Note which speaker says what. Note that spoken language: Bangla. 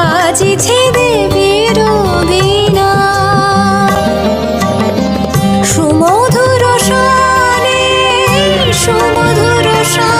Speaker 1: বাজিছে দেবীর বীণা সুমধুর শানে সুমধুর শান